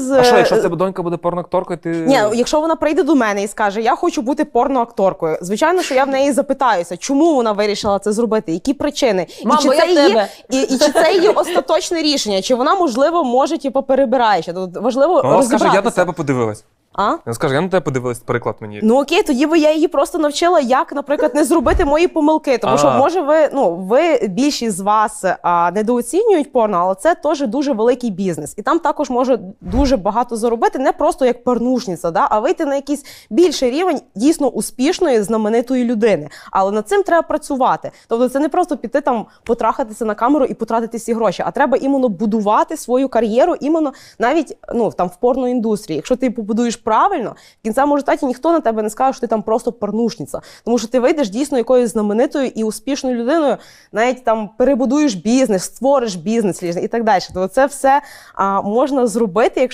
з А що, якщо в тебе донька буде порноакторкою, ти. Ні, якщо вона прийде до мене і скаже, я хочу бути порноакторкою, звичайно, що я в неї запитаюся, чому вона вирішила це зробити, які причини, Мам, і, чи я це її, тебе. і, і чи це її остаточне рішення, чи вона можливо може типу, перебирає ще. Тут важливо Вона скаже, я на тебе подивилась. А? Вона скаже, я на тебе подивилась, приклад мені. Ну окей, тоді би я її просто навчила, як, наприклад, не зробити мої помилки. Тому що А. може ви ну ви більшість з вас а, недооцінюють порно, але це теж дуже великий бізнес, і там також може дуже багато заробити, не просто як порнушниця, да, а вийти на якийсь більший рівень дійсно успішної знаменитої людини. Але над цим треба працювати. Тобто, це не просто піти там потрахатися на камеру і потратити всі гроші, а треба іменно будувати свою кар'єру, іменно навіть ну там в порноіндустрії. Якщо ти побудуєш правильно, в кінцевому результаті ніхто на тебе не скаже, що ти там просто порнушниця. Тому що ти вийдеш дійсно якоюсь знаменитою і успішною людиною, навіть там перебудуєш бізнес, створиш бізнес і так далі. Тобто це все а, можна зробити, якщо.